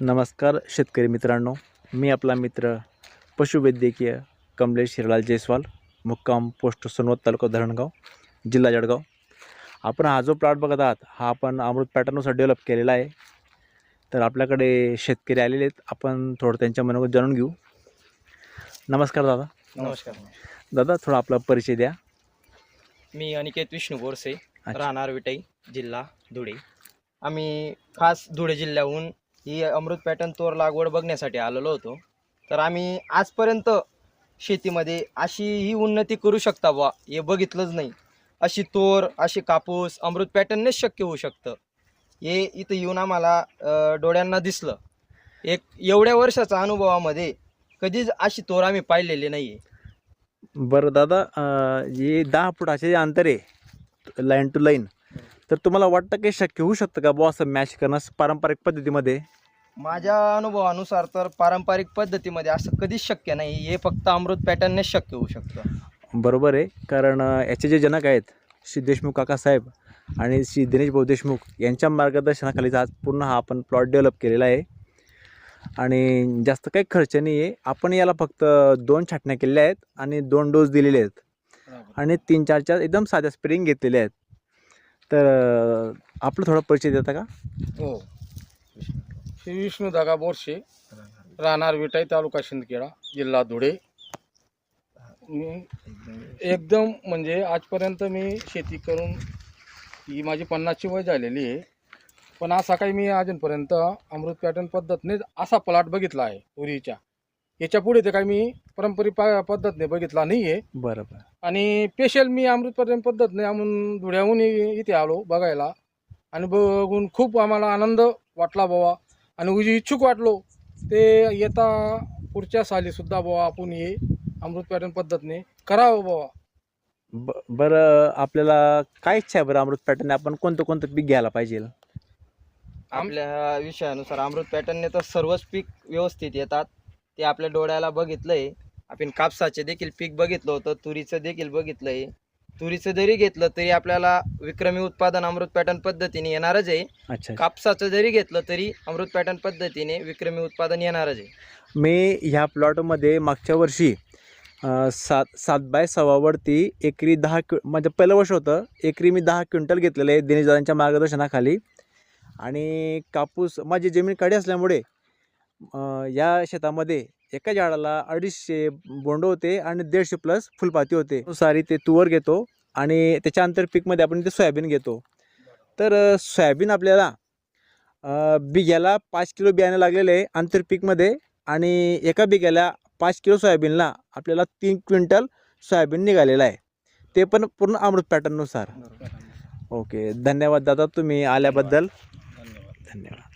नमस्कार शेतकरी मित्रांनो मी आपला मित्र पशुवैद्यकीय कमलेश हिरलाल जयस्वाल मुक्काम पोस्ट सोनवत तालुका धरणगाव जिल्हा जळगाव. आपण हा जो प्लॉट बघत आहात हा आपण अमृत पॅटर्ननुसार डेव्हलप केलेला आहे. तर आपल्याकडे शेतकरी आलेले आहेत आपण थोडं त्यांच्या मनोगत जाणून घेऊ. नमस्कार दादा. नमस्कार. दादा थोडा आपला परिचय द्या. मी अनिकेत विष्णू बोरसे. राहणार विटाई जिल्हा धुळे. आम्ही खास धुळे जिल्ह्याहून ही अमृत पॅटर्न तोर लागवड बघण्यासाठी आलेलो होतो. तर आम्ही आजपर्यंत शेतीमध्ये अशी ही उन्नती करू शकता बुवा हे बघितलंच नाही. अशी तोर अशी कापूस अमृत पॅटर्ननेच शक्य होऊ शकतं. हे इथं येऊन आम्हाला डोळ्यांना दिसलं. एक एवढ्या वर्षाच्या अनुभवामध्ये कधीच अशी तोर आम्ही पाहिलेली नाही आहे बरं दादा हे दहा फुटाचे जे अंतर आहे लाईन टू लाईन तर तुम्हाला वाटतं काही शक्य होऊ शकतं का बुवा असं मॅच करणं? पारंपरिक पद्धतीमध्ये माझ्या अनुभवानुसार तर पारंपरिक पद्धतीमध्ये असं कधीच शक्य नाही. हे फक्त अमृत पॅटर्ननेच शक्य होऊ शकतं. बरोबर आहे. कारण अ, याचे जे जनक आहेत श्री देशमुख काकासाहेब आणि श्री दिनेश भाऊ देशमुख यांच्या मार्गदर्शनाखालीच आज पूर्ण हा आपण प्लॉट डेव्हलप केलेला आहे. आणि जास्त काही खर्च नाही आहे आपण याला फक्त दोन छाटण्या केलेल्या आहेत आणि दोन डोस दिलेले आहेत. आणि तीन चार चार एकदम साध्या स्प्रिंग घेतलेल्या आहेत. तर अ, आपलं थोडा परिचय देता का? हो. श्री विष्णू दागा बोरशे राहणार विटाई तालुका शिंदखेडा जिल्हा धुळे. मी एकदम म्हणजे आजपर्यंत मी शेती करून ही माझी पन्नासची वय झालेली आहे. पण असा काही मी अजूनपर्यंत अमृत पॅटर्न पद्धतने असा प्लॉट बघितला आहे तुरीच्या. याच्यापुढे ते काही मी पारंपरिक पा पद्धतीने बघितला नाही आहे बरं बरं आणि स्पेशल मी अमृत पॅटर्न पद्धतीने आम्ही धुळ्याहून इथे आलो बघायला. आणि बघून खूप आम्हाला आनंद वाटला बाबा. आणि उजी इच्छुक वाटलो ते येता पुढच्या सालीसुद्धा बाबा आपण हे अमृत पॅटर्न पद्धतीने करावं बाबा ब बरं आपल्याला काय इच्छा आहे बरं अमृत पॅटर्न आपण कोणतं कोणतं पीक घ्यायला पाहिजे? आपल्या विषयानुसार अमृत पॅटर्नने तर सर्वच पीक व्यवस्थित येतात. ते आपल्या डोळ्याला बघितलंय. आपण कापसाचे देखील पीक बघितलं होतं तुरीचं देखील बघितलंय. तुरीचं जरी घेतलं तरी आपल्याला विक्रमी उत्पादन अमृत पॅटर्न पद्धतीने येणारच आहे. अच्छा कापसाचं जरी घेतलं तरी अमृत पॅटर्न पद्धतीने विक्रमी उत्पादन येणारच आहे. मी ह्या प्लॉटमध्ये मागच्या वर्षी सात सात बाय सव्वावरती एकरी दहा क्वि म्हणजे पहिलं वर्ष होतं एकरी मी दहा क्विंटल घेतलेलं आहे दिनेशदादांच्या मार्गदर्शनाखाली. आणि कापूस माझी जमीन काडी असल्यामुळे या शेतामध्ये एका झाडाला अडीचशे बोंड होते आणि दीडशे प्लस फुलपाती होते. सारी ते तुवर घेतो आणि त्याच्या आंतरपीकमध्ये आपण ते सोयाबीन घेतो. तर सोयाबीन आपल्याला बिघ्याला पाच किलो बियाणं लागलेलं आहे आंतरपीकमध्ये आणि एका बिघ्याला पाच किलो सोयाबीनला आपल्याला तीन क्विंटल सोयाबीन निघालेलं आहे. ते पण पूर्ण अमृत पॅटर्ननुसार. ओके. धन्यवाद दादा तुम्ही आल्याबद्दल. धन्यवाद. धन्यवाद.